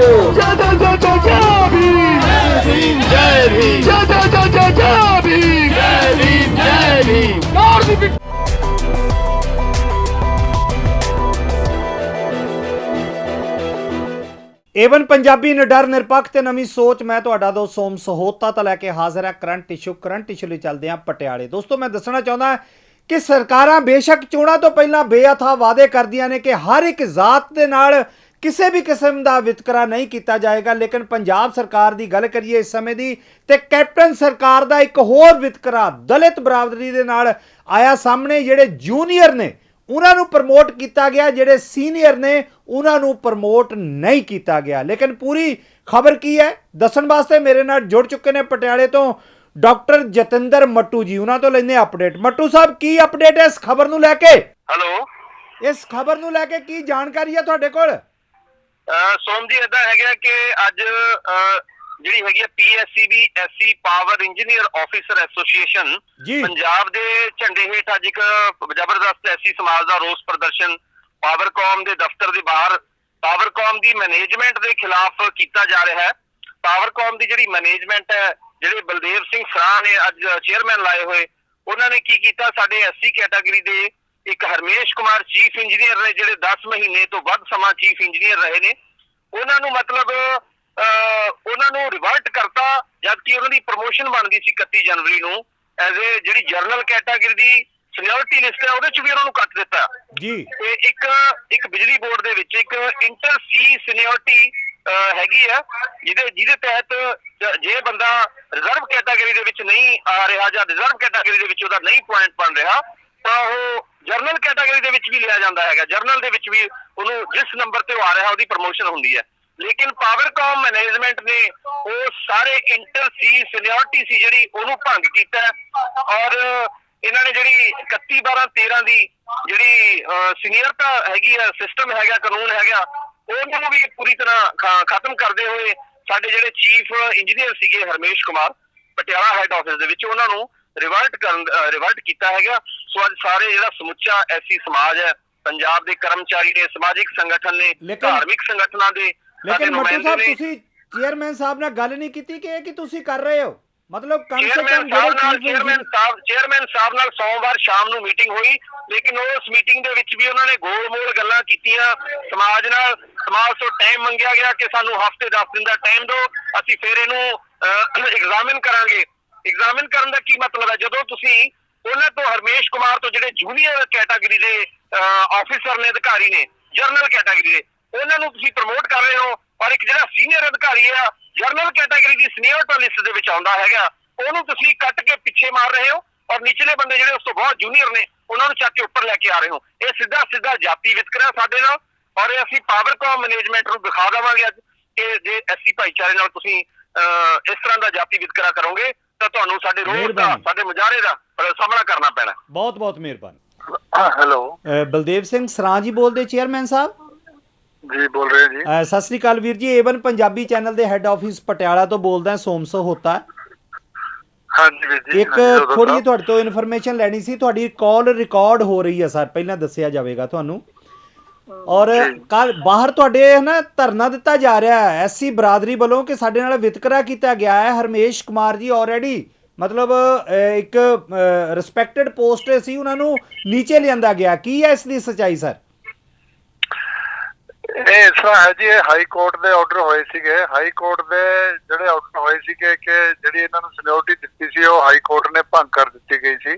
जय जय जय जय जय भीम जय भीम जय जय जय जय जय भीम जय भीम जय भीम ਏਵਨ ਪੰਜਾਬੀ ਨਿਡਰ ਨਿਰਪੱਖ ਤੇ ਨਵੀਂ ਸੋਚ ਮੈਂ ਤੁਹਾਡਾ ਦੋ ਸੋਮ ਸਹੋਤਾ ਤੋਂ ਲੈ ਕੇ ਹਾਜ਼ਰ ਹਾਂ ਕਰੰਟ ਇਸ਼ੂ ਕਰੰਟ ਇਸ਼ੂ ਲਈ ਚੱਲਦੇ ਹਾਂ ਪਟਿਆਲੇ ਦੋਸਤੋ ਮੈਂ ਦੱਸਣਾ ਚਾਹੁੰਦਾ ਕਿ ਸਰਕਾਰਾਂ ਬੇਸ਼ੱਕ ਚੋਣਾਂ ਤੋਂ ਪਹਿਲਾਂ ਬੇਅਥਾ ਵਾਅਦੇ ਕਰਦੀਆਂ ਨੇ ਕਿ ਹਰ ਇੱਕ ਜ਼ਾਤ ਦੇ ਨਾਲ ਕਿਸੇ ਵੀ ਕਿਸਮ ਦਾ ਵਿਤਕਰਾ ਨਹੀਂ ਕੀਤਾ ਜਾਏਗਾ ਲੇਕਿਨ ਪੰਜਾਬ ਸਰਕਾਰ ਦੀ ਗੱਲ ਕਰੀਏ ਇਸ ਸਮੇਂ ਦੀ ਤੇ ਕੈਪਟਨ ਸਰਕਾਰ ਦਾ ਇੱਕ ਹੋਰ ਵਿਤਕਰਾ ਦਲਿਤ ਬਰਾਦਰੀ ਦੇ ਨਾਲ ਆਇਆ ਸਾਹਮਣੇ ਜਿਹੜੇ ਜੂਨੀਅਰ ਨੇ ਉਹਨਾਂ ਨੂੰ ਪ੍ਰਮੋਟ ਕੀਤਾ ਗਿਆ ਜਿਹੜੇ ਸੀਨੀਅਰ ਨੇ ਉਹਨਾਂ ਨੂੰ ਪ੍ਰਮੋਟ ਨਹੀਂ ਕੀਤਾ ਗਿਆ। ਲੇਕਿਨ ਪੂਰੀ ਖਬਰ ਕੀ ਹੈ? ਦੱਸਣ ਵਾਸਤੇ ਮੇਰੇ ਨਾਲ ਜੁੜ ਚੁੱਕੇ ਨੇ ਪਟਿਆਲੇ ਤੋਂ ਡਾਕਟਰ ਜਤਿੰਦਰ ਮੱਟੂ ਜੀ। ਉਹਨਾਂ ਤੋਂ ਲੈਂਦੇ ਅਪਡੇਟ ਮੱਟੂ ਸਾਹਿਬ ਕੀ ਅਪਡੇਟ ਹੈ ਇਸ ਖਬਰ ਨੂੰ ਲੈ ਕੇ? ਹੈਲੋ ਇਸ ਖਬਰ ਨੂੰ ਲੈ ਕੇ ਕੀ ਜਾਣਕਾਰੀ ਹੈ ਤੁਹਾਡੇ ਕੋਲ? ਸੋਮ ਜੀ ਇਦਾਂ ਹੈਗਾ ਕਿ ਅੱਜ ਜਿਹੜੀ ਹੈਗੀ ਆ PSCB SC power engineer officer association. Punjab ਦੇ ਝੰਡੇ ਹੇਠ ਅੱਜ ਇੱਕ ਜ਼ਬਰਦਸਤ ਐਸੀ ਸਮਾਜ ਦਾ ਰੋਸ ਪ੍ਰਦਰਸ਼ਨ ਪਾਵਰਕਾਮ ਦੇ ਦਫ਼ਤਰ ਦੇ ਬਾਹਰ ਪਾਵਰਕਾਮ ਦੀ ਮੈਨੇਜਮੈਂਟ ਦੇ ਖਿਲਾਫ ਕੀਤਾ ਜਾ ਰਿਹਾ ਹੈ ਪਾਵਰਕਾਮ ਦੀ ਜਿਹੜੀ ਮੈਨੇਜਮੈਂਟ ਹੈ ਜਿਹੜੇ ਬਲਦੇਵ ਸਿੰਘ ਸਰਾਹ ਨੇ ਅੱਜ ਚੇਅਰਮੈਨ ਲਾਏ ਹੋਏ ਉਹਨਾਂ ਨੇ ਕੀ ਕੀਤਾ ਸਾਡੇ ਐਸਸੀ ਕੈਟਾਗਰੀ ਦੇ ਇੱਕ ਹਰਮੇਸ਼ ਕੁਮਾਰ ਚੀਫ ਇੰਜੀਨੀਅਰ ਨੇ ਜਿਹੜੇ 10 ਮਹੀਨੇ ਤੋਂ ਵੱਧ ਸਮਾਂ ਚੀਫ ਇੰਜੀਨੀਅਰ ਰਹੇ ਨੇ। ਉਹਨਾਂ ਨੂੰ ਮਤਲਬ ਉਹਨਾਂ ਨੂੰ ਰਿਵਰਟ ਕਰਤਾ ਜਦ ਕਿ ਉਹਨਾਂ ਦੀ ਪ੍ਰੋਮੋਸ਼ਨ ਬਣਦੀ ਸੀ 31 ਜਨਵਰੀ ਨੂੰ ਐਜ਼ ਅ ਜਿਹੜੀ ਜਰਨਲ ਕੈਟਾਗਰੀ ਦੀ ਸੀਨੀਅਰਿਟੀ ਲਿਸਟ ਹੈ ਉਹਦੇ ਚ ਵੀ ਉਹਨਾਂ ਨੂੰ ਕੱਟ ਦਿੱਤਾ। ਜੀ। ਤੇ ਇੱਕ ਇੱਕ ਬਿਜਲੀ ਬੋਰਡ ਦੇ ਵਿੱਚ ਇੱਕ ਇੰਟਰ ਸੀ ਸੀਨੀਅਰਿਟੀ ਹੈਗੀ ਆ ਜਿਹਦੇ ਜਿਹਦੇ ਤਹਿਤ ਜੇ ਬੰਦਾ ਰਿਜ਼ਰਵ ਕੈਟਾਗਰੀ ਦੇ ਵਿੱਚ ਨਹੀਂ ਆ ਰਿਹਾ ਜਾਂ ਰਿਜ਼ਰਵ ਕੈਟਾਗਰੀ ਦੇ ਵਿੱਚ ਉਹਦਾ ਨਹੀਂ ਪੁਆਇੰਟ ਬਣ ਰਿਹਾ ਤਾਂ ਉਹ ਜਰਨਲ ਕੈਟਾਗਰੀ ਦੇ ਵਿੱਚ ਵੀ ਲਿਆ ਜਾਂਦਾ ਹੈਗਾ। ਜਰਨਲ ਦੇ ਵਿੱਚ ਵੀ ਉਹਨੂੰ ਜਿਸ ਨੰਬਰ ਤੇ ਉਹ ਆ ਰਿਹਾ, ਉਹਦੀ ਪ੍ਰਮੋਸ਼ਨ ਹੁੰਦੀ ਹੈ। ਲੇਕਿਨ ਪਾਵਰਕਾਮ ਮੈਨੇਜਮੈਂਟ ਨੇ ਉਹ ਸਾਰੇ ਇੰਟਰ ਸੀ ਸੀਨੀਅਰਿਟੀ ਸੀ ਜਿਹੜੀ ਉਹਨੂੰ ਭੰਗ ਕੀਤਾ ਔਰ ਇਹਨਾਂ ਨੇ ਜਿਹੜੀ 31 12 13 ਦੀ ਜਿਹੜੀ ਸੀਨੀਅਰਤਾ ਹੈਗੀ ਆ ਸਿਸਟਮ ਹੈਗਾ, ਕਾਨੂੰਨ ਹੈਗਾ, ਉਹਨੂੰ ਵੀ ਪੂਰੀ ਤਰ੍ਹਾਂ ਖਤਮ ਕਰਦੇ ਹੋਏ ਸਾਡੇ ਜਿਹੜੇ ਚੀਫ ਇੰਜੀਨੀਅਰ ਸੀਗੇ ਹਰਮੇਸ਼ ਕੁਮਾਰ, ਪਟਿਆਲਾ ਹੈੱਡ ਆਫਿਸ ਦੇ ਵਿੱਚ ਉਹਨਾਂ ਨੂੰ ਰਿਵਰਟ ਕਰਨ ਰਿਵਰਟ ਕੀਤਾ ਹੈਗਾ। ਸੋ ਅੱਜ ਸਾਰੇ ਜਿਹੜਾ ਸਮੁੱਚਾ ਐਸੀ ਸਮਾਜ ਹੈ ਪੰਜਾਬ ਦੇ ਕਰਮਚਾਰੀ ਨੇ ਸਮਾਜਿਕ ਸੰਗਠਨ ਨੇ ਧਾਰਮਿਕ ਸੰਗਠਨਾਂ ਦੇ ਲੇਕਿਨ ਮੱਟੂ ਸਾਹਿਬ ਤੁਸੀਂ ਚੇਅਰਮੈਨ ਸਾਹਿਬ ਨਾਲ ਗੱਲ ਨਹੀਂ ਕੀਤੀ ਕਿ ਇਹ ਕਿ ਤੁਸੀਂ ਕਰ ਰਹੇ ਹੋ? ਮਤਲਬ ਕਮ ਸੇ ਕਮ ਜਿਹੜੇ ਚੇਅਰਮੈਨ ਸਾਹਿਬ ਚੇਅਰਮੈਨ ਸਾਹਿਬ ਨਾਲ ਸੋਮਵਾਰ ਸ਼ਾਮ ਨੂੰ ਮੀਟਿੰਗ ਹੋਈ ਲੇਕਿਨ ਉਸ ਮੀਟਿੰਗ ਦੇ ਵਿੱਚ ਵੀ ਉਹਨਾਂ ਨੇ ਗੋਲ-ਮੋਲ ਗੱਲਾਂ ਕੀਤੀਆਂ। ਸਮਾਜ ਨਾਲ ਸਮਾਜ ਤੋਂ ਟਾਈਮ ਮੰਗਿਆ ਗਿਆ ਕਿ ਸਾਨੂੰ ਹਫ਼ਤੇ 10 ਦਿਨ ਦਾ ਟਾਈਮ ਦਿਓ। ਅਸੀਂ ਫਿਰ ਇਹਨੂੰ ਐਗਜ਼ਾਮਿਨ ਕਰਾਂਗੇ। ਐਗਜ਼ਾਮਿਨ ਕਰਨ ਦਾ ਕੀ ਮਤਲਬ ਹੈ? ਜਦੋਂ ਤੁਸੀਂ ਉਹਨਾਂ ਤੋਂ ਹਰਮੇਸ਼ ਕੁਮਾਰ ਤੋਂ ਜਿਹੜੇ ਜੂਨੀਅਰ ਕੈਟਾਗਰੀ ਦੇ ਆਫੀਸਰ ਨੇ ਅਧਿਕਾਰੀ ਨੇ ਜਰਨਲ ਕੈਟਾਗਰੀ ਦੇ ਉਹਨਾਂ ਨੂੰ ਤੁਸੀਂ ਪ੍ਰਮੋਟ ਕਰ ਰਹੇ ਹੋ ਪਰ ਇੱਕ ਜਿਹੜਾ ਸੀਨੀਅਰ ਅਧਿਕਾਰੀ ਆ ਜਰਨਲ ਕੈਟਾਗਰੀ ਦੀ ਸੀਨੀਅਰਟੀ ਲਿਸਟ ਦੇ ਵਿੱਚ ਆਉਂਦਾ ਹੈਗਾ ਉਹਨੂੰ ਤੁਸੀਂ ਕੱਟ ਕੇ ਪਿੱਛੇ ਮਾਰ ਰਹੇ ਹੋ ਔਰ ਨਿਚਲੇ ਬੰਦੇ ਜਿਹੜੇ ਉਸ ਤੋਂ ਬਹੁਤ ਜੂਨੀਅਰ ਨੇ ਉਹਨਾਂ ਨੂੰ ਚੱਕ ਕੇ ਉੱਪਰ ਲੈ ਕੇ ਆ ਰਹੇ ਹੋ। ਇਹ ਸਿੱਧਾ ਸਿੱਧਾ ਜਾਤੀ ਵਿਤਕਰਾ ਸਾਡੇ ਨਾਲ ਔਰ ਇਹ ਅਸੀਂ ਪਾਵਰਕਾਮ ਮੈਨੇਜਮੈਂਟ ਨੂੰ ਦਿਖਾ ਦੇਵਾਂਗੇ ਅੱਜ ਕਿ ਜੇ ਐਸੀ ਭਾਈਚਾਰੇ ਨਾਲ ਤੁਸੀਂ ਅਹ, ਇਸ ਤਰ੍ਹਾਂ ਦਾ ਜਾਤੀ ਵਿਤਕਰਾ ਕਰੋਗੇ ਤਾਂ ਤੁਹਾਨੂੰ ਸਾਡੇ ਰੋਡ ਦਾ ਮਿਹਰਬਾਨੀ। ਸਾਡੇ ਮੁਜ਼ਾਹਰੇ ਦਾ ਸਾਹਮਣਾ ਕਰਨਾ ਪੈਣਾ। ਬਹੁਤ ਬਹੁਤ ਮਿਹਰਬਾਨੀ। ਹੈਲੋ। ਅ, ਬਲਦੇਵ ਸਿੰਘ ਸਰਾਂ ਜੀ ਬੋਲਦੇ ਚੇਅਰਮੈਨ ਸਾਹਿਬ? ਜੀ ਬੋਲ ਰਹੇ ਜੀ। ਅ, ਸਤਿ ਸ੍ਰੀ ਅਕਾਲ ਵੀਰ ji A one Punjabi channel ਦੇ ਹੈੱਡ ਆਫਿਸ ਪਟਿਆਲਾ ਤੋਂ ਬੋਲਦਾ ਸੋਮਸ ਹੋਤਾ। ਹਾਂਜੀ ਵੀਰ ਜੀ ਇੱਕ ਥੋੜੀ ਜਿਹੀ ਤੁਹਾਡੇ ਤੋਂ ਇਨਫੋਰਮੇਸ਼ਨ ਲੈਣੀ ਸੀ ਤੁਹਾਡੀ ਕਾਲ ਰਿਕਾਰਡ ਹੋ ਰਹੀ ਹੈ ਸਰ। ਪਹਿਲਾਂ ਦੱਸਿਆ ਜਾਵੇਗਾ ਤੁਹਾਨੂੰ। ਔਰ ਕੱਲ ਬਾਹਰ ਤੁਹਾਡੇ ਨਾ ਧਰਨਾ ਦਿੱਤਾ ਜਾ ਰਿਹਾ ਹੈ। ਐਸਸੀ ਬਰਾਦਰੀ ਵੱਲੋਂ ਕਿ ਸਾਡੇ ਨਾਲ ਵਿਤਕਰਾ ਕੀਤਾ ਗਿਆ ਹੈ। ਹਰਮੇਸ਼ ਕੁਮਾਰ ਜੀ ਆਲਰੇਡੀ ਮਤਲਬ ਇੱਕ ਰਿਸਪੈਕਟਡ ਪੋਸਟ ਸੀ। ਉਹਨਾਂ ਨੂੰ ਨੀਚੇ ਲਿਆਂਦਾ ਗਿਆ। ਕੀ ਹੈ ਇਸ ਦੀ ਸਚਾਈ ਸਰ? ਇਹ ਹੈ ਜੀ ਹਾਈ ਕੋਰਟ ਦੇ ਆਰਡਰ ਹੋਏ ਸੀਗੇ। ਹਾਈ ਕੋਰਟ ਦੇ ਜਿਹੜੇ ਆਰਡਰ ਹੋਏ ਸੀਗੇ ਕਿ ਜਿਹੜੀ ਇਹਨਾਂ ਨੂੰ ਸੀਨੀਅਰਿਟੀ ਦਿੱਤੀ ਸੀ ਉਹ ਹਾਈ ਕੋਰਟ ਨੇ ਭੰਗ ਕਰ ਦਿੱਤੀ ਗਈ ਸੀ।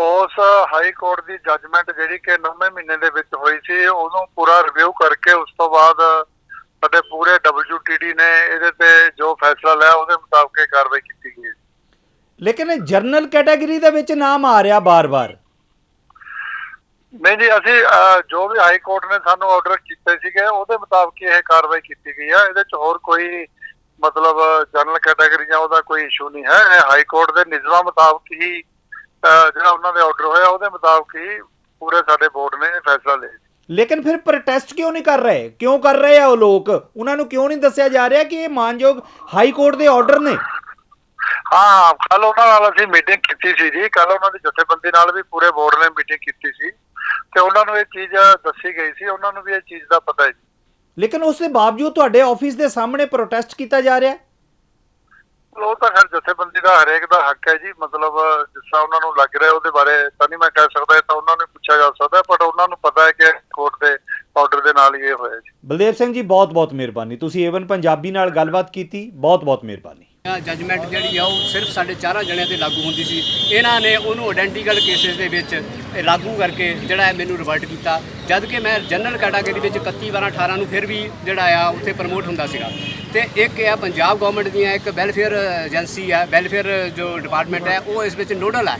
ਉਸ ਹਾਈ ਕੋਰਟ ਦੀ ਜੱਜਮੈਂਟ ਜਿਹੜੀ ਕਿ 9ਵੇਂ ਮਹੀਨੇ ਦੇ ਵਿੱਚ ਹੋਈ ਸੀ ਉਹਨੂੰ ਪੂਰਾ ਰਿਵਿਊ ਕਰਕੇ ਉਸ ਤੋਂ ਬਾਅਦ ਸਾਡੇ ਪੂਰੇ WTD ਨੇ ਇਹਦੇ ਤੇ ਜੋ ਫੈਸਲਾ ਲਿਆ ਉਹਦੇ ਮੁਤਾਬਕ ਇਹ ਕਾਰਵਾਈ ਕੀਤੀ ਗਈ ਲੇਕਿਨ ਜਰਨਲ ਕੈਟਾਗਰੀ ਦੇ ਵਿੱਚ ਨਾਮ ਆ ਰਿਹਾ ਬਾਰ-ਬਾਰ। ਨਹੀਂ ਜੀ ਅਸੀਂ ਜੋ ਵੀ ਹਾਈ ਕੋਰਟ ਨੇ ਸਾਨੂੰ ਆਰਡਰ ਕੀਤੇ ਸੀਗੇ ਉਹਦੇ ਮੁਤਾਬਕ ਇਹ ਕਾਰਵਾਈ ਕੀਤੀ ਗਈ ਹੈ। ਇਹਦੇ 'ਚ ਹੋਰ ਕੋਈ ਮਤਲਬ ਜਨਰਲ ਕੈਟਾਗਰੀ ਜਾਂ ਉਹਦਾ ਕੋਈ ਇਸ਼ੂ ਨਹੀਂ ਹੈ। ਇਹ ਹਾਈ ਕੋਰਟ ਦੇ ਨਿਯਮਾਂ ਮੁਤਾਬਕ ਹੀ ਜਿਹੜਾ ਉਹਨਾਂ ਦੇ ਆਰਡਰ ਹੋਇਆ ਉਹਦੇ ਮੁਤਾਬਕ ਹੀ ਪੂਰੇ ਸਾਡੇ ਬੋਰਡ ਨੇ ਫੈਸਲਾ ਲਿਆ। ਲੇਕਿਨ ਫਿਰ ਪ੍ਰੋਟੈਸਟ ਕਿਉਂ ਨਹੀਂ ਕਰ ਰਹੇ? ਕਿਉਂ ਕਰ ਰਹੇ ਆ ਉਹ ਲੋਕ? ਉਹਨਾਂ ਨੂੰ ਕਿਉਂ ਨਹੀਂ ਦੱਸਿਆ ਜਾ ਰਿਹਾ ਕਿ ਇਹ ਮਾਨਯੋਗ ਹਾਈ ਕੋਰਟ ਦੇ ਆਰਡਰ ਨੇ? ਹਾਂ ਕੱਲ ਉਹਨਾਂ ਨਾਲ ਅਸੀਂ ਮੀਟਿੰਗ ਕੀਤੀ ਸੀ ਜੀ। ਕੱਲ ਉਹਨਾਂ ਦੀ ਜਥੇਬੰਦੀ ਨਾਲ ਵੀ ਪੂਰੇ ਬੋਰਡ ਨੇ ਮੀਟਿੰਗ ਕੀਤੀ ਸੀ। ਤੇ ਉਹਨਾਂ ਨੂੰ ਇਹ ਚੀਜ਼ ਦੱਸੀ ਗਈ ਸੀ। ਉਹਨਾਂ ਨੂੰ ਵੀ ਇਹ ਚੀਜ਼ ਦਾ ਪਤਾ ਹੈ ਜੀ। ਲੇਕਿਨ ਉਸ ਦੇ ਬਾਵਜੂਦ ਤੁਹਾਡੇ ਆਫਿਸ ਦੇ ਸਾਹਮਣੇ ਪ੍ਰੋਟੈਸਟ ਕੀਤਾ ਜਾ ਰਿਹਾ। ਹੈ ਉਹ ਤਾਂ ਖੈਰ ਜਥੇਬੰਦੀ ਦਾ ਹਰੇਕ ਦਾ ਹੱਕ ਹੈ ਜੀ ਮਤਲਬ ਜਿਸ ਉਹਨਾਂ ਨੂੰ ਲੱਗ ਰਿਹਾ ਉਹਦੇ ਬਾਰੇ ਤਾਂ ਨਹੀਂ ਮੈਂ ਕਹਿ ਸਕਦਾ ਤਾਂ ਉਹਨਾਂ ਨੂੰ ਪੁੱਛਿਆ ਜਾ ਸਕਦਾ ਪਰ ਉਹਨਾਂ ਨੂੰ ਪਤਾ ਹੈ ਕਿ ਕੋਰਟ ਦੇ ਆਰਡਰ ਦੇ ਨਾਲ ਇਹ ਹੋਇਆ ਜੀ। ਬਲਦੇਵ ਸਿੰਘ ਜੀ ਬਹੁਤ ਬਹੁਤ ਮਿਹਰਬਾਨੀ। ਤੁਸੀਂ ਏਵਨ ਪੰਜਾਬੀ ਨਾਲ ਗੱਲਬਾਤ ਕੀਤੀ ਬਹੁਤ ਬਹੁਤ ਮਿਹਰਬਾਨੀ। ਜਜਮੈਂਟ ਜਿਹੜੀ ਆ ਉਹ ਸਿਰਫ ਸਾਡੇ ਚਾਰਾਂ ਜਣਿਆਂ ਤੇ ਲਾਗੂ ਹੁੰਦੀ ਸੀ। ਇਹਨਾਂ ਨੇ ਉਹਨੂੰ ਆਇਡੈਂਟੀਕਲ ਕੇਸਿਸ ਦੇ ਵਿੱਚ ਲਾਗੂ ਕਰਕੇ ਜਿਹੜਾ ਹੈ ਮੈਨੂੰ ਰਿਵਰਟ ਕੀਤਾ। ਜਦ ਕਿ ਮੈਂ ਜਨਰਲ ਕੈਟਾਗਰੀ ਵਿੱਚ 31 12 18 ਨੂੰ ਫਿਰ ਵੀ ਜਿਹੜਾ ਆ ਉੱਥੇ ਪ੍ਰਮੋਟ ਹੁੰਦਾ ਸੀਗਾ। ਤੇ ਇੱਕ ਆ ਪੰਜਾਬ ਗਵਰਨਮੈਂਟ ਦੀਆਂ ਇੱਕ ਵੈਲਫੇਅਰ ਏਜੰਸੀ ਹੈ ਵੈਲਫੇਅਰ ਜੋ ਡਿਪਾਰਟਮੈਂਟ ਹੈ, ਉਹ ਇਸ ਵਿੱਚ ਨੋਡਲ ਹੈ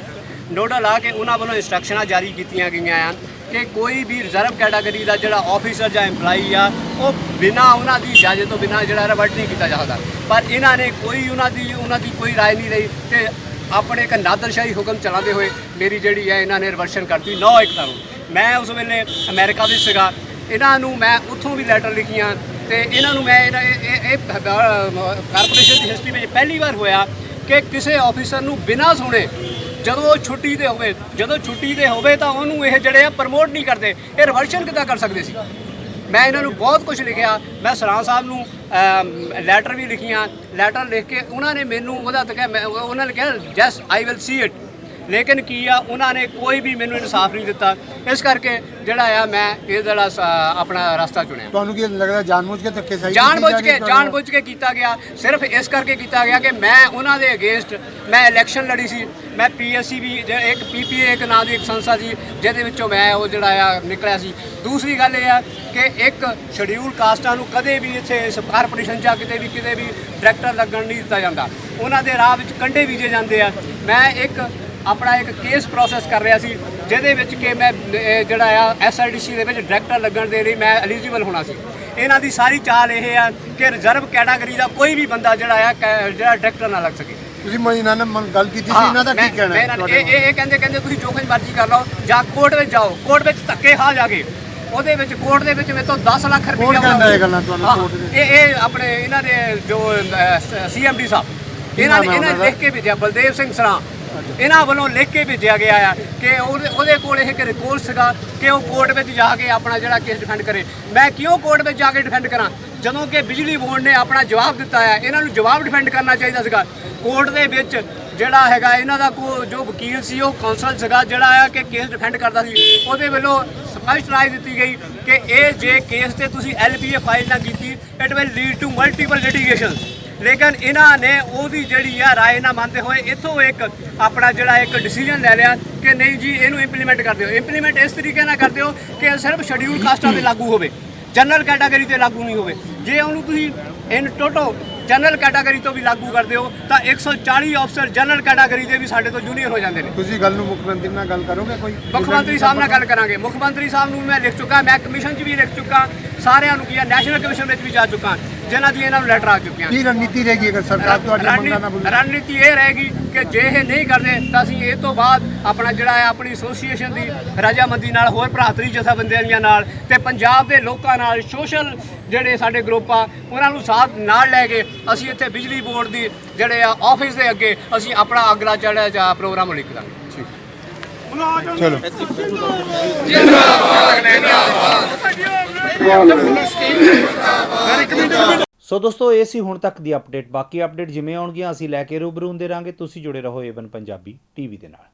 ਨੋਡਲ ਆ ਕੇ ਉਹਨਾਂ ਵੱਲੋਂ ਇੰਸਟਰਕਸ਼ਨਾਂ ਜਾਰੀ ਕੀਤੀਆਂ ਗਈਆਂ ਆ ਕਿ ਕੋਈ ਵੀ ਰਿਜ਼ਰਵ ਕੈਟਾਗਰੀ ਦਾ ਜਿਹੜਾ ਆਫੀਸਰ ਜਾਂ EMPLOYEE ਆ, ਉਹ ਬਿਨਾਂ ਉਹਨਾਂ ਦੀ ਇਜਾਜ਼ਤ ਤੋਂ ਬਿਨਾਂ ਜਿਹੜਾ ਰਿਵਰਟ ਨਹੀਂ ਕੀਤਾ ਜਾ ਸਕਦਾ। ਪਰ ਇਹਨਾਂ ਨੇ ਕੋਈ ਉਹਨਾਂ ਦੀ ਉਹਨਾਂ ਦੀ ਕੋਈ ਰਾਏ ਨਹੀਂ ਲਈ ਤੇ ਆਪਣੇ ਇੱਕ ਨਾਦਰਸ਼ਾਹੀ ਹੁਕਮ ਚਲਾਉਂਦੇ ਹੋਏ ਮੇਰੀ ਜਿਹੜੀ ਹੈ, ਇਹਨਾਂ ਨੇ ਰਿਵਰਸ਼ਨ ਕਰਤੀ ਨੌ ਇੱਕ ਨੂੰ ਮੈਂ ਉਸ ਵੇਲੇ ਅਮਰੀਕਾ ਵਿੱਚ ਸੀਗਾ। ਇਹਨਾਂ ਨੂੰ ਮੈਂ ਉੱਥੋਂ ਵੀ ਲੈਟਰ ਲਿਖੀਆਂ। ਤੇ ਇਹਨਾਂ ਨੂੰ ਮੈਂ ਇਹਨਾਂ- ਇਹ ਇਹ- ਕਾਰਪੋਰੇਸ਼ਨ ਦੀ ਹਿਸਟਰੀ ਵਿੱਚ ਪਹਿਲੀ ਵਾਰ ਹੋਇਆ ਕਿ ਕਿਸੇ ਆਫੀਸਰ ਨੂੰ ਬਿਨਾਂ ਸੁਣੇ ਜਦੋਂ ਉਹ ਛੁੱਟੀ ਤੇ ਹੋਵੇ, ਜਦੋਂ ਛੁੱਟੀ ਤੇ ਹੋਵੇ ਤਾਂ ਉਹਨੂੰ ਇਹ ਜਿਹੜੇ ਆ ਪ੍ਰਮੋਟ ਨਹੀਂ ਕਰਦੇ। ਇਹ ਰਿਵਰਸ਼ਨ ਕਿੱਦਾਂ ਕਰ ਸਕਦੇ ਸੀ? ਮੈਂ ਇਹਨਾਂ ਨੂੰ ਬਹੁਤ ਕੁਝ ਲਿਖਿਆ। ਮੈਂ ਸਰਾਂ ਸਾਹਿਬ ਨੂੰ ਲੈਟਰ ਵੀ ਲਿਖੀਆਂ। ਲੈਟਰ ਲਿਖ ਕੇ ਉਹਨਾਂ ਨੇ ਮੈਨੂੰ ਉਹਦਾ ਤਾਂ ਕਿਹਾ, ਮੈਂ ਉਹਨਾਂ ਨੇ ਕਿਹਾ just I will see it ਲੇਕਿਨ ਕੀ ਆ ਉਹਨਾਂ ਨੇ ਕੋਈ ਵੀ ਮੈਨੂੰ ਇਨਸਾਫ ਨਹੀਂ ਦਿੱਤਾ। ਇਸ ਕਰਕੇ ਜਿਹੜਾ ਆ ਮੈਂ ਇਹ ਜਿਹੜਾ ਆਪਣਾ ਰਸਤਾ ਚੁਣਿਆ। ਤੁਹਾਨੂੰ ਕੀ ਲੱਗਦਾ ਜਾਣਬੁੱਝ ਕੇ ਧੱਕੇ ਸਹੀ ਜਾਣਬੁੱਝ ਕੇ ਜਾਣਬੁੱਝ ਕੇ ਕੀਤਾ ਗਿਆ। ਸਿਰਫ ਇਸ ਕਰਕੇ ਕੀਤਾ ਗਿਆ ਕਿ ਮੈਂ ਉਹਨਾਂ ਦੇ ਅਗੇਂਸਟ ਮੈਂ ਇਲੈਕਸ਼ਨ ਲੜੀ ਸੀ। ਮੈਂ ਪੀਐਸਸੀ ਵੀ ਇੱਕ ਪੀਪੀਏ ਇੱਕ ਨਾਂ ਦੀ ਇੱਕ ਸੰਸਥਾ ਸੀ ਜਿਹਦੇ ਵਿੱਚੋਂ ਮੈਂ ਉਹ ਜਿਹੜਾ ਆ ਨਿਕਲਿਆ ਸੀ। ਦੂਸਰੀ ਗੱਲ ਇਹ ਆ ਕਿ ਇੱਕ ਸ਼ਡਿਊਲ ਕਾਸਟਾਂ ਨੂੰ ਕਦੇ ਵੀ ਇੱਥੇ ਕਾਰਪੋਰੇਸ਼ਨ ਜਾਂ ਕਿਤੇ ਵੀ ਕਿਤੇ ਵੀ ਡਾਇਰੈਕਟਰ ਲੱਗਣ ਨਹੀਂ ਦਿੱਤਾ ਜਾਂਦਾ। ਉਹਨਾਂ ਦੇ ਰਾਹ ਵਿੱਚ ਕੰਡੇ ਬੀਜੇ ਜਾਂਦੇ ਆ। ਮੈਂ ਇੱਕ ਆਪਣਾ ਇੱਕ ਕੇਸ ਪ੍ਰੋਸੈਸ ਕਰ ਰਿਹਾ ਸੀ ਜਿਹਦੇ ਵਿੱਚ ਕਿ ਮੈਂ ਜਿਹੜਾ ਆ ਐਸਆਰਡੀਸੀ ਦੇ ਵਿੱਚ ਡਾਇਰੈਕਟਰ ਲੱਗਣ ਦੇ ਲਈ ਮੈਂ ਐਲੀਜੀਬਲ ਹੋਣਾ ਸੀ। ਇਹਨਾਂ ਦੀ ਸਾਰੀ ਚਾਲ ਇਹ ਆ ਕਿ ਰਿਜ਼ਰਵ ਕੈਟਾਗਰੀ ਦਾ ਕੋਈ ਵੀ ਬੰਦਾ ਜਿਹੜਾ ਆ ਜਿਹੜਾ ਡਾਇਰੈਕਟਰ ਨਾ ਲੱਗ ਸਕੇ। ਤੁਸੀਂ ਮੈਂ ਇਹਨਾਂ ਨਾਲ ਗੱਲ ਕੀਤੀ ਸੀ ਇਹਨਾਂ ਦਾ ਕੀ ਕਹਿਣਾ ਹੈ ਇਹ ਇਹ ਕਹਿੰਦੇ ਕਹਿੰਦੇ ਤੁਸੀਂ ਜੋ ਕੁਝ ਮਰਜ਼ੀ ਕਰ ਲਓ ਜਾਂ ਕੋਰਟ ਵਿੱਚ ਜਾਓ। ਕੋਰਟ ਵਿੱਚ ਧੱਕੇ ਖਾ ਜਾ ਕੇ ਉਹਦੇ ਵਿੱਚ ਕੋਰਟ ਦੇ ਵਿੱਚ ਮੇਰੇ ਤੋਂ 10 ਲੱਖ ਰੁਪਏ ਕੌਣ ਕਹਿੰਦਾ ਇਹ ਗੱਲਾਂ ਤੁਹਾਨੂੰ ਕੋਰਟ ਦੇ? ਇਹ ਇਹ ਆਪਣੇ ਇਹਨਾਂ ਦੇ ਜੋ ਸੀਐਮਡੀ ਸਾਹਿਬ। ਇਹਨਾਂ ਨੇ ਇਹਨਾਂ ਨੇ? ਲਿਖ ਕੇ ਭੇਜਿਆ ਬਲਦੇਵ ਸਿੰਘ ਸਰਾਂ। ਇਹਨਾਂ ਵੱਲੋਂ ਲਿਖ ਕੇ ਭੇਜਿਆ ਗਿਆ ਆ ਕਿ ਉਹਦੇ ਉਹਦੇ ਕੋਲ ਇਹ ਕਿ ਰਿਕਾਰਡ ਸੀਗਾ ਕਿ ਉਹ ਕੋਰਟ ਵਿੱਚ ਜਾ ਕੇ ਆਪਣਾ ਜਿਹੜਾ ਕੇਸ ਡਿਫੈਂਡ ਕਰੇ। ਮੈਂ ਕਿਉਂ ਕੋਰਟ ਵਿੱਚ ਜਾ ਕੇ ਡਿਫੈਂਡ ਕਰਾਂ? ਜਦੋਂ ਕਿ ਬਿਜਲੀ ਬੋਰਡ ਨੇ ਆਪਣਾ ਜਵਾਬ ਦਿੱਤਾ ਆ, ਇਹਨਾਂ ਨੂੰ ਜਵਾਬ ਡਿਫੈਂਡ ਕਰਨਾ ਚਾਹੀਦਾ ਸੀਗਾ। ਕੋਰਟ ਦੇ ਵਿੱਚ ਜਿਹੜਾ ਹੈਗਾ, ਇਹਨਾਂ ਦਾ ਕੋ ਜੋ ਵਕੀਲ ਸੀ, ਉਹ ਕੌਂਸਲ ਸੀਗਾ, ਜਿਹੜਾ ਆ ਕਿ ਕੇਸ ਡਿਫੈਂਡ ਕਰਦਾ ਸੀ। ਉਹਦੇ ਵੱਲੋਂ ਸਪਸ਼ਟ ਰਾਏ ਦਿੱਤੀ ਗਈ ਕਿ ਇਹ ਜੇ ਕੇਸ ਤੇ ਤੁਸੀਂ ਐਲਪੀਏ ਫਾਈਲ ਨਾ ਕੀਤੀ it will lead to multiple litigations ਲੇਕਿਨ ਇਹਨਾਂ ਨੇ ਉਹਦੀ ਜਿਹੜੀ ਆ ਰਾਏ ਨਾ ਮੰਨਦੇ ਹੋਏ ਇੱਥੋਂ ਇੱਕ ਆਪਣਾ ਜਿਹੜਾ ਇੱਕ ਡਿਸੀਜਨ ਲੈ ਲਿਆ ਕਿ ਨਹੀਂ ਜੀ, ਇਹਨੂੰ ਇੰਪਲੀਮੈਂਟ ਕਰ ਦਿਓ। ਇੰਪਲੀਮੈਂਟ ਇਸ ਤਰੀਕੇ ਨਾਲ ਕਰ ਦਿਓ ਕਿ ਸਿਰਫ ਸ਼ਡਿਊਲ ਕਾਸਟਾਂ ਤੇ ਲਾਗੂ ਹੋਵੇ। ਜਨਰਲ ਕੈਟਾਗਰੀ ਤੇ ਲਾਗੂ ਨਹੀਂ ਹੋਵੇ। ਜੇ ਉਹਨੂੰ ਤੁਸੀਂ ਇਨ ਟੋਟੋ ਜਨਰਲ ਕੈਟਾਗਰੀ ਤੋਂ ਵੀ ਲਾਗੂ ਕਰਦੇ ਹੋ ਤਾਂ 140 ਅਫਸਰ ਜਨਰਲ ਕੈਟਾਗਰੀ ਦੇ ਵੀ ਸਾਡੇ ਤੋਂ ਜੂਨੀਅਰ ਹੋ ਜਾਂਦੇ ਨੇ। ਤੁਸੀਂ ਗੱਲ ਨੂੰ ਮੁੱਖ ਮੰਤਰੀ ਨਾਲ ਗੱਲ ਕਰੋਗੇ ਕੋਈ? ਮੁੱਖ ਮੰਤਰੀ ਸਾਹਿਬ ਨਾਲ ਗੱਲ ਕਰਾਂਗੇ। ਮੁੱਖ ਮੰਤਰੀ ਸਾਹਿਬ ਨੂੰ ਮੈਂ ਲਿਖ ਚੁੱਕਾ ਮੈਂ ਕਮਿਸ਼ਨ 'ਚ ਵੀ ਲਿਖ ਚੁੱਕਾ ਸਾਰਿਆਂ ਨੂੰ ਕੀ ਨੈਸ਼ਨਲ ਕਮਿਸ਼ਨ ਵਿੱਚ ਵੀ ਜਾ ਚੁੱਕਾ ਜਿਨ੍ਹਾਂ ਦੀ ਇਹਨਾਂ ਨੂੰ ਲੈਟਰ ਆ ਚੁੱਕੀਆਂ। ਕੀ ਰਣਨੀਤੀ ਰਹੇਗੀ ਅਗਰ ਸਰਕਾਰ ਤੁਹਾਡੀ ਮੰਗਾਂ ਨਾ ਰਣਨੀ- ਰਣਨੀਤੀ ਇਹ ਰਹੇਗੀ ਕਿ ਜੇ ਇਹ ਨਹੀਂ ਕਰਦੇ ਤਾਂ ਅਸੀਂ ਇਹ ਤੋਂ ਬਾਅਦ ਆਪਣਾ ਜਿਹੜਾ ਹੈ ਆਪਣੀ ਐਸੋਸੀਏਸ਼ਨ ਦੀ ਰਜਾਮੰਦੀ ਨਾਲ ਹੋਰ ਭਰਾਤਰੀ ਜਥੇਬੰਦੀਆਂ ਦੀਆਂ ਨਾਲ ਤੇ ਪੰਜਾਬ ਦੇ ਲੋਕਾਂ ਨਾਲ ਸੋਸ਼ਲ ਜਿਹੜੇ ਸਾਡੇ ਗਰੁੱਪ ਆ ਉਹਨਾਂ ਨੂੰ ਸਾਥ ਨਾਲ ਲੈ ਕੇ ਅਸੀਂ ਇੱਥੇ ਬਿਜਲੀ ਬੋਰਡ ਦੀ ਜਿਹੜੇ ਆ ਆਫਿਸ ਦੇ ਅੱਗੇ ਅਸੀਂ ਆਪਣਾ ਅਗਲਾ ਜਿਹੜਾ ਜਾਂ ਪ੍ਰੋਗਰਾਮ ਲਿਖਦਾਂਗੇ ਚਲੋ। ਸੋ ਦੋਸਤੋ ਇਹ ਸੀ ਹੁਣ ਤੱਕ ਦੀ ਅਪਡੇਟ ਬਾਕੀ ਅਪਡੇਟ ਜਿਵੇਂ ਆਉਣਗੀਆਂ ਅਸੀਂ ਲੈ ਕੇ ਰੂਬਰੂ ਹੁੰਦੇ ਰਾਂਗੇ। ਤੁਸੀਂ ਜੁੜੇ ਰਹੋ ਏਵਨ ਪੰਜਾਬੀ ਟੀਵੀ ਦੇ ਨਾਲ।